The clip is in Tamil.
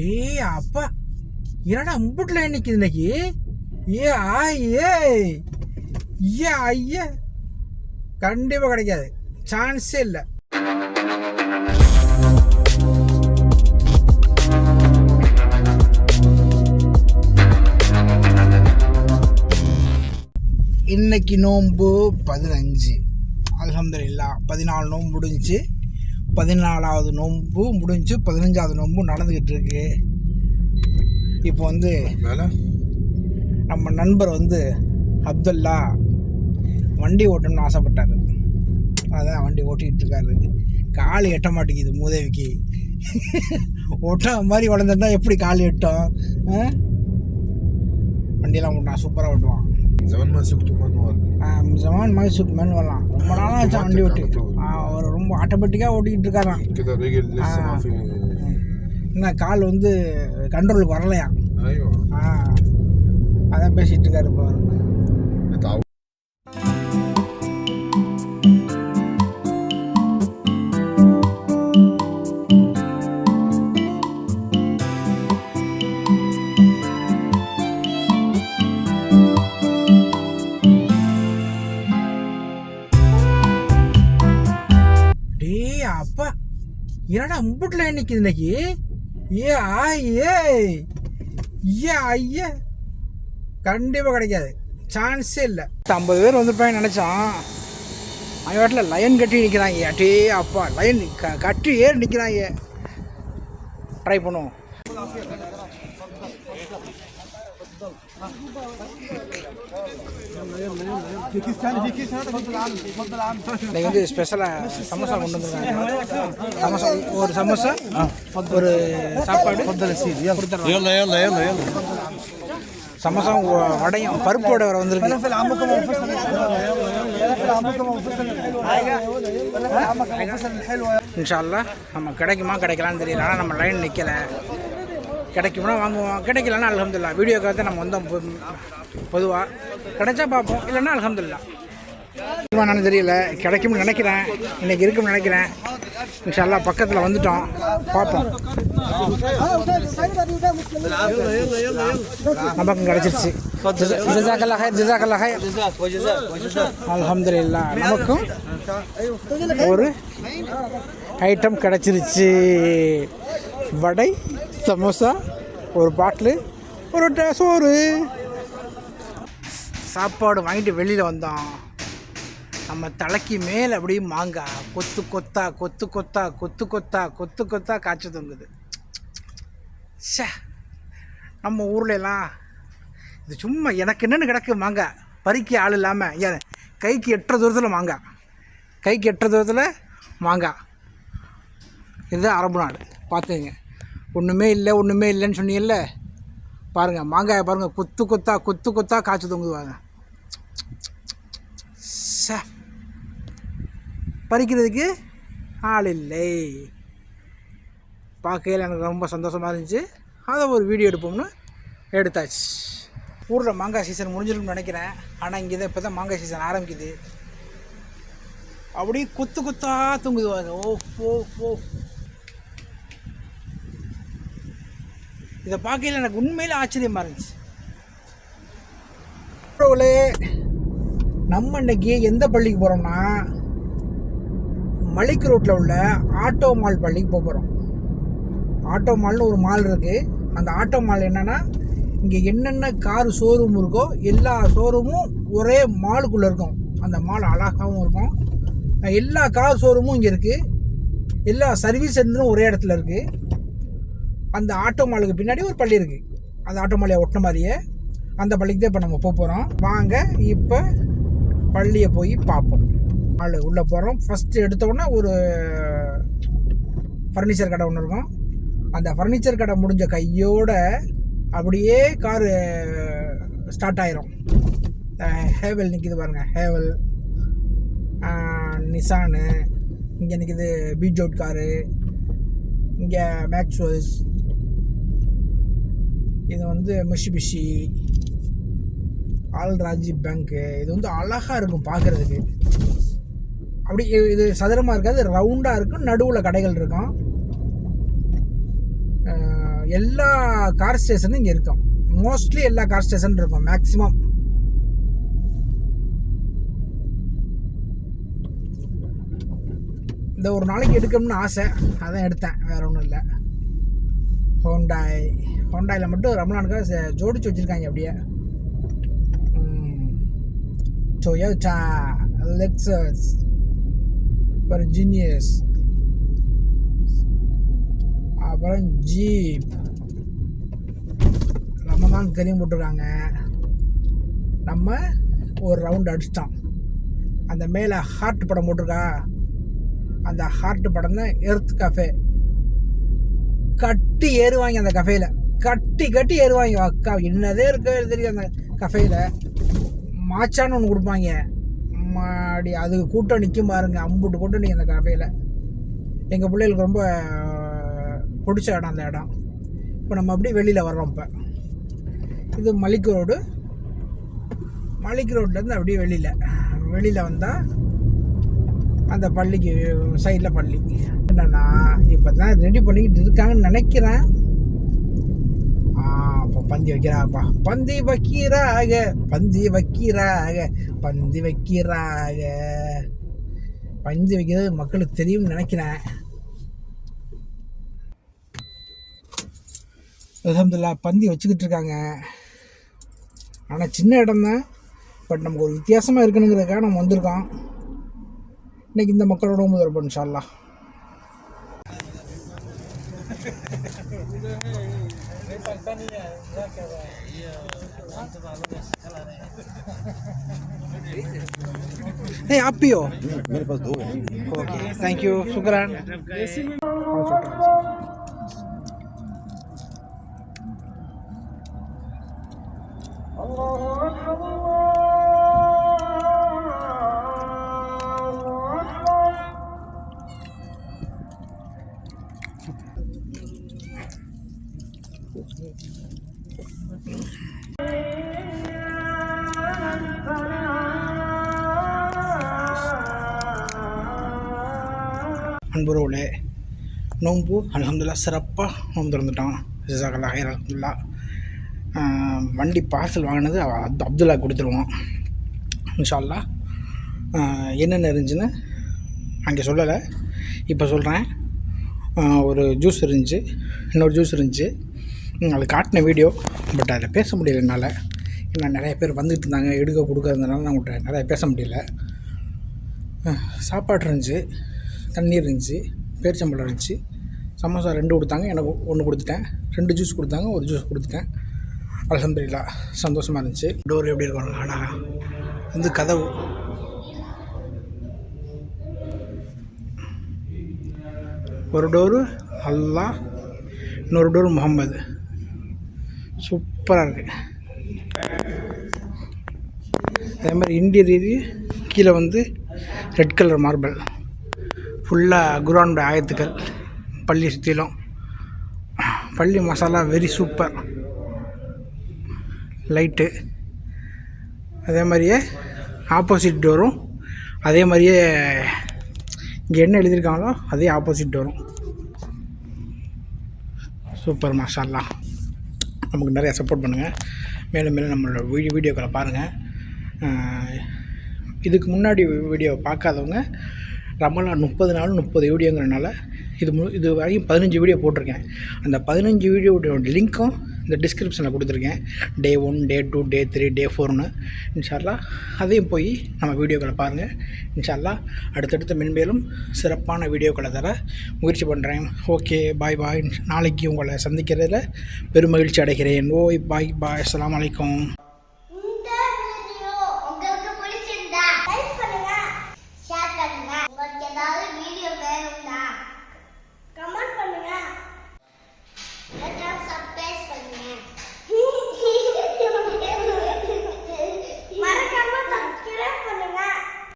டே அப்பா. என்னடா அம்புட்டில் நிற்கிது இன்னைக்கு? ஏ ஆ ஏ ஐயா கண்டிப்பாக கிடைக்காது. சான்ஸே இல்லை. இன்னைக்கு நோன்பு பதினஞ்சு. அலமதுல்லா பதினாலு நோன்பு முடிஞ்சுச்சு. பதினாலாவது நோன்பு முடிஞ்சு பதினஞ்சாவது நோன்பு நடந்துக்கிட்டு இருக்கு இப்போ வந்து நம்ம நண்பர் வந்து அப்துல்லா வண்டி ஓட்டணும்னு ஆசைப்பட்டார். அதான் வண்டி ஓட்டிகிட்டு இருக்காரு கால் எட்ட மாட்டேங்குது மூதேவிக்கு. ஒட்டம் மாதிரி வளர்ந்துட்டா எப்படி கால் எட்டும்? வண்டியெல்லாம் ஓட்டான் சூப்பராக ஓட்டுவான். ஜவான் மாசுக்கு மண் ஜவான் மாசுக்கு மண் வரலாம். ரொம்ப நாளாக ஆச்சு வண்டி ஓட்டி அவர் ரொம்ப ஆட்டோமேட்டிக்காக ஓட்டிக்கிட்டு இருக்காராம். என்ன கால் வந்து கண்ட்ரோலுக்கு வரலையா ஆ அதான் பேசிகிட்டு இருக்காரு இப்போ அம்புட்ல மும்பிட்டுல இன்னைக்கு. ஏ ஆயே ஏ ஐயா கண்டிப்பாக கிடைக்காது. சான்ஸே இல்லை. ஐம்பது பேர் வந்துருப்பாங்க நினச்சான். அவன் வாட்டில் லயன் கட்டி நிற்கிறாங்க அட்டே அப்பா லயன் க கட்டி ஏறி நிற்கிறாங்க ட்ரை பண்ணுவோம். இன்னைக்கு வந்து ஸ்பெஷலாக சமோசா கொண்டு வந்துருக்காங்க. சமோசா ஒரு சமோசா ஒரு சாப்பாடு. சமோசா வடையும் பருப்பு பருப்போட வர வந்திருக்கு. இன்ஷால்லா நம்ம கிடைக்குமா கிடைக்கலான்னு தெரியல. ஆனால் நம்ம லைன் நிற்கலை கிடைக்கும்னா வாங்குவோம். கிடைக்கலன்னா அலமதுல்லா வீடியோக்காக தான் நம்ம வந்தோம் பொதுவாக கிடைச்சா பார்ப்போம். இல்லைன்னா அலமதுல்லா என்னன்னு தெரியல. கிடைக்கும்னு நினைக்கிறேன். இன்னைக்கு இருக்கும்னு நினைக்கிறேன். இன்ஷால்லா பக்கத்தில் வந்துட்டோம். பார்ப்போம். நமக்கும் கிடைச்சிருச்சு. ஜிசாக்கல்லா நமக்கும் ஒரு ஐட்டம் கிடச்சிருச்சு. வடை சமோசா ஒரு பாட்டிலு ஒரு சோறு. சாப்பாடு வாங்கிட்டு வெளியில் வந்தோம் நம்ம தலைக்கு மேலே அப்படியே மாங்காய் கொத்து கொத்தா கொத்து கொத்தா கொத்து கொத்தா கொத்து கொத்தா காய்ச்சி தொங்குது. ச்சே. நம்ம ஊர்ல எல்லாம் இது சும்மா எனக்கு என்னென்னு கிடக்கு மாங்காய் பறிக்க ஆள் இல்லாமல் ஏன்? கைக்கு எட்டுற தூரத்தில் மாங்காய் கைக்கு எட்டுற தூரத்தில் மாங்காய் இதுதான் அரபு நாடு. பார்த்துங்க ஒன்றுமே இல்லை ஒன்றுமே இல்லைன்னு சொன்னீங்கல்ல? பாருங்கள் மாங்காயை பாருங்கள் கொத்து கொத்தா கொத்து கொத்தா காய்ச்சி தொங்குவாங்க. ச. பறிக்கிறதுக்கு ஆள் இல்லை. பார்க்கையில் எனக்கு ரொம்ப சந்தோஷமாக இருந்துச்சு. அதை ஒரு வீடியோ எடுப்போம்னு எடுத்தாச்சு. ஊரில் மாங்காய் சீசன் முடிஞ்சிருக்கும்னு நினைக்கிறேன். ஆனால் இங்கே தான் இப்போ தான் மாங்காய் சீசன் ஆரம்பிக்குது. அப்படியே கொத்து கொத்தா தொங்குது ஓ ஓ ஃபோ இதை பார்க்கையில் எனக்கு உண்மையில் ஆச்சரியமாக இருந்துச்சு. உறவுகளே, நம்ம இன்னைக்கு எந்த பள்ளிக்கு போகிறோம்னா மலிக் ரோட்டில் உள்ள ஆட்டோ மால் பள்ளிக்கு போக போகிறோம் ஆட்டோ மால்னு ஒரு மால் இருக்குது அந்த ஆட்டோ மால் என்னென்னா இங்கே என்னென்ன கார் ஷோரூம் இருக்கோ எல்லா ஷோரூமும் ஒரே மாலுக்குள்ளே இருக்கும். அந்த மால் அழகாகவும் இருக்கும். எல்லா கார் ஷோரூமும் இங்கே இருக்குது எல்லா சர்வீஸ் சென்டரும் ஒரே இடத்துல இருக்குது அந்த ஆட்டோ மாலுக்கு பின்னாடி ஒரு பள்ளி இருக்குது அந்த ஆட்டோ மாலையை ஒட்டின மாதிரியே அந்த பள்ளிக்கு தான் இப்போ நம்ம போக போகிறோம் வாங்க இப்போ பள்ளியை போய் பார்ப்போம். ஆள் உள்ளே போகிறோம் ஃபஸ்ட்டு எடுத்தோடனே ஒரு ஃபர்னிச்சர் கடை ஒன்று இருக்கும். அந்த ஃபர்னிச்சர் கடை முடிஞ்ச கையோட அப்படியே காரு ஸ்டார்ட் ஆயிரும். ஹேவல் நிற்கிது பாருங்கள் ஹேவல் நிசானு இங்கே நிற்கிது பீஜோட் காரு இங்கே மேக்ஸ்வல்ஸ் இது வந்து மிஷிபிஷி ஆல் பேங்க்கு இது வந்து அழகாக இருக்கும் பார்க்குறதுக்கு அப்படி இது- சதுரமாக இருக்காது ரவுண்டாக இருக்கும் நடுவில் கடைகள் இருக்கும். எல்லா கார் ஸ்டேஷனும் இங்கே இருக்கும். மோஸ்ட்லி எல்லா கார் ஸ்டேஷன் இருக்கும் மேக்ஸிமம் இந்த ஒரு நாளைக்கு எடுக்கணும்னு ஆசை. அதான் எடுத்தேன் வேற ஒன்றும் இல்லை. ஹோண்டாய் ஹோண்டாயில் மட்டும் ரம்லானுக்காக ஜோடிச்சு வச்சுருக்காங்க அப்படியே. டொயோட்டா லெக்ஸஸ் அப்புறம் ஜீனியஸ் அப்புறம் ஜீப் ரமதான் கரியும் போட்டிருக்காங்க. நம்ம ஒரு ரவுண்ட் அடிச்சிட்டோம். அந்த மேலே ஹார்ட் படம் போட்டிருக்கா? அந்த ஹார்ட் படம் தான் எர்த் கஃபே கட்டி ஏறுவாங்க அந்த கஃபையில் கட்டி கட்டி ஏறுவாங்க. அக்கா என்னதே இருக்க தெரியும் அந்த கஃபையில் மாச்சான்னு ஒன்று கொடுப்பாங்க. மாடி அது கூட்டம் நிற்கும் பாருங்க. அம்புட்டு கூட்டம் நிற்கும் அந்த கஃபையில் எங்கள் பிள்ளைகளுக்கு ரொம்ப பிடிச்ச இடம் அந்த இடம். இப்போ நம்ம அப்படியே வெளியில் வர்றோம் இப்போ. இது மலிக் ரோடு. மலிக் ரோட்லேருந்து அப்படியே வெளியில். வெளியில் வந்தால் அந்த பள்ளிக்கு சைடில் பள்ளி என்னென்னா இப்போ தான் ரெடி பண்ணிக்கிட்டு இருக்காங்கன்னு நினைக்கிறேன். ஆ இப்போ பந்தி வைக்கிறாப்பா. பந்தி வைக்கிறாக பந்தி வைக்கிறாக பந்தி வைக்கிறாக. பந்தி வைக்கிறது மக்களுக்கு தெரியும்னு நினைக்கிறேன். அலமதுல்லா பந்தி வச்சுக்கிட்டு இருக்காங்க. ஆனால் சின்ன இடம் தான் பட் நமக்கு ஒரு வித்தியாசமாக இருக்கணுங்கிறதுக்காக நம்ம வந்திருக்கோம். இன்னைக்கு இந்த மக்களோட முதல் இன்ஷால்லா Hey, आप पियो मेरे पास दो है ओके थैंक यू शुक्रान அன்புறவுகளே நோன்பு அலமதுல்லா சிறப்பாக நோன்பு திறந்துட்டோம் ஜிசாக்கல்லா ஹைர் அலமதுல்லா வண்டி பார்சல் வாங்கினது அவ- அப்துல்லா கொடுத்துருவோம் இன்ஷால்லா என்னென்ன இருந்துச்சுன்னு அங்கே சொல்லலை. இப்போ சொல்கிறேன் ஒரு ஜூஸ் இருந்துச்சு இன்னொரு ஜூஸ் இருந்துச்சு. அது காட்டின வீடியோ பட் அதில் பேச முடியல என்னால் ஏன்னா நிறைய பேர் வந்துட்டு இருந்தாங்க எடுக்க கொடுக்கறதுனால நான் உங்கள்கிட்ட நிறைய பேச முடியல. சாப்பாடு இருந்துச்சு தண்ணீர் இருந்துச்சு பேரிச்சம்பழம் இருந்துச்சு சமோசா ரெண்டு கொடுத்தாங்க எனக்கு ஒன்று கொடுத்துட்டேன் ரெண்டு ஜூஸ் கொடுத்தாங்க ஒரு ஜூஸ் கொடுத்துட்டேன். அலமதுல்லா சந்தோஷமாக இருந்துச்சு. டோர் எப்படி இருக்கும்? ஆனால் வந்து கதவு. ஒரு டோரு அல்லாஹ் இன்னொரு டோர் முகம்மது சூப்பராக இருக்குது அதே மாதிரி இன்டீரியர் கீழே வந்து ரெட் கலர் மார்பிள். ஃபுல்லாக குரானுடைய ஆயத்துக்கள். பள்ளி சுற்றிலும் பள்ளி மசாலா வெரி சூப்பர் லைட்டு அதே மாதிரியே ஆப்போசிட் டோரும் அதே மாதிரியே இங்கே என்ன எழுதியிருக்காங்களோ அதே ஆப்போசிட் டோரும் சூப்பர் மசாலா. நமக்கு நிறையா சப்போர்ட் பண்ணுங்கள் மேலும் மேலும் நம்மளோட வீடியோ வீடியோக்களை பாருங்கள் இதுக்கு முன்னாடி வீடியோவை பார்க்காதவங்க ரமலான் முப்பது நாள் முப்பது வீடியோங்கிறனால இது மு இது வரையும் பதினஞ்சு வீடியோ போட்டிருக்கேன். அந்த பதினஞ்சு வீடியோட லிங்க்கும் இந்த டிஸ்கிரிப்ஷனில் கொடுத்துருக்கேன். Day one day two day three day ஃபோர்னு இன்ஷால்லா அதையும் போய் நம்ம வீடியோக்களை பாருங்கள் இன்ஷால்லா அடுத்தடுத்த மென்மேலும் சிறப்பான வீடியோக்களை தர முயற்சி பண்ணுறேன் ஓகே பாய் பாய் நாளைக்கு உங்களை சந்திக்கிறதுல பெருமகிழ்ச்சி அடைகிறேன். ஓய் பாய் பாய் அஸ்ஸலாமு வலைக்கம்